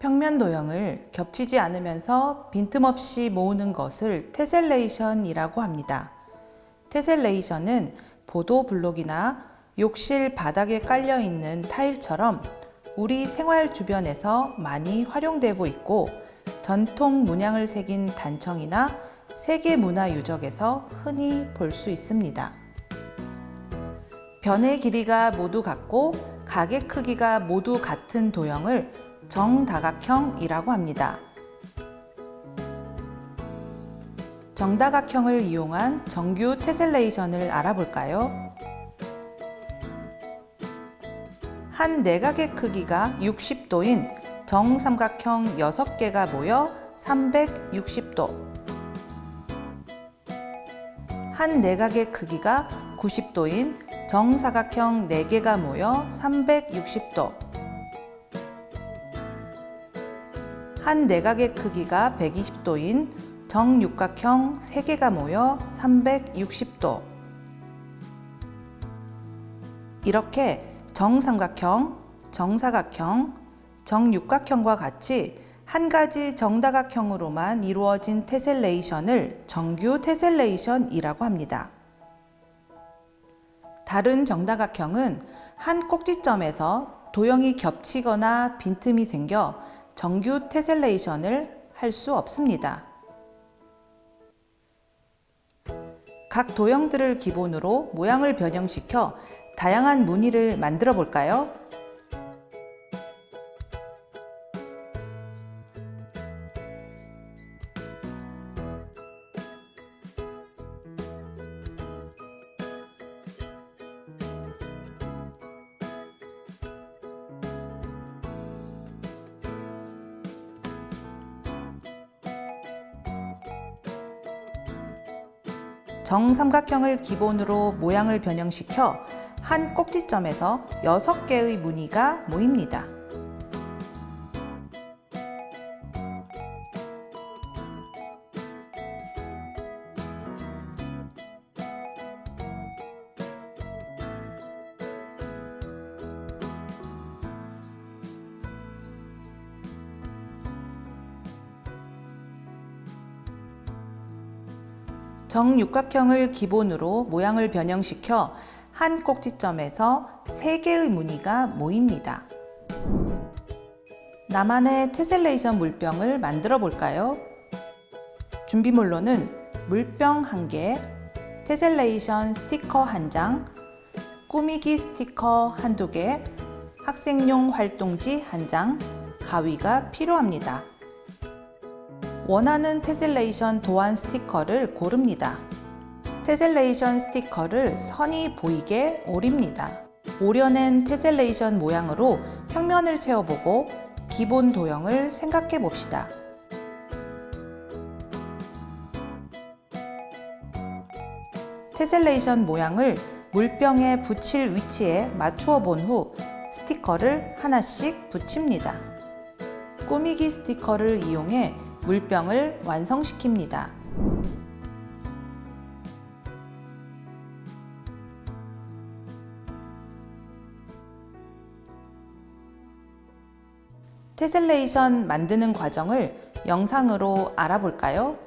평면 도형을 겹치지 않으면서 빈틈없이 모으는 것을 테셀레이션이라고 합니다. 테셀레이션은 보도 블록이나 욕실 바닥에 깔려 있는 타일처럼 우리 생활 주변에서 많이 활용되고 있고 전통 문양을 새긴 단청이나 세계 문화 유적에서 흔히 볼 수 있습니다. 변의 길이가 모두 같고 각의 크기가 모두 같은 도형을 정다각형이라고 합니다. 정다각형을 이용한 정규 테셀레이션을 알아볼까요? 한 내각의 크기가 60도인 정삼각형 6개가 모여 360도. 한 내각의 크기가 90도인 정사각형 4개가 모여 360도. 한 내각의 크기가 120도인 정육각형 3개가 모여 360도. 이렇게 정삼각형, 정사각형, 정육각형과 같이 한 가지 정다각형으로만 이루어진 테셀레이션을 정규 테셀레이션이라고 합니다. 다른 정다각형은 한 꼭지점에서 도형이 겹치거나 빈틈이 생겨 정규 테셀레이션을 할 수 없습니다. 각 도형들을 기본으로 모양을 변형시켜 다양한 무늬를 만들어 볼까요? 정삼각형을 기본으로 모양을 변형시켜 한 꼭지점에서 6개의 무늬가 모입니다. 정육각형을 기본으로 모양을 변형시켜 한 꼭지점에서 3개의 무늬가 모입니다. 나만의 테셀레이션 물병을 만들어 볼까요? 준비물로는 물병 1개, 테셀레이션 스티커 1장, 꾸미기 스티커 1, 2개, 학생용 활동지 1장, 가위가 필요합니다. 원하는 테셀레이션 도안 스티커를 고릅니다. 테셀레이션 스티커를 선이 보이게 오립니다. 오려낸 테셀레이션 모양으로 평면을 채워보고 기본 도형을 생각해 봅시다. 테셀레이션 모양을 물병에 붙일 위치에 맞추어 본 후 스티커를 하나씩 붙입니다. 꾸미기 스티커를 이용해 물병을 완성시킵니다. 테셀레이션 만드는 과정을 영상으로 알아볼까요?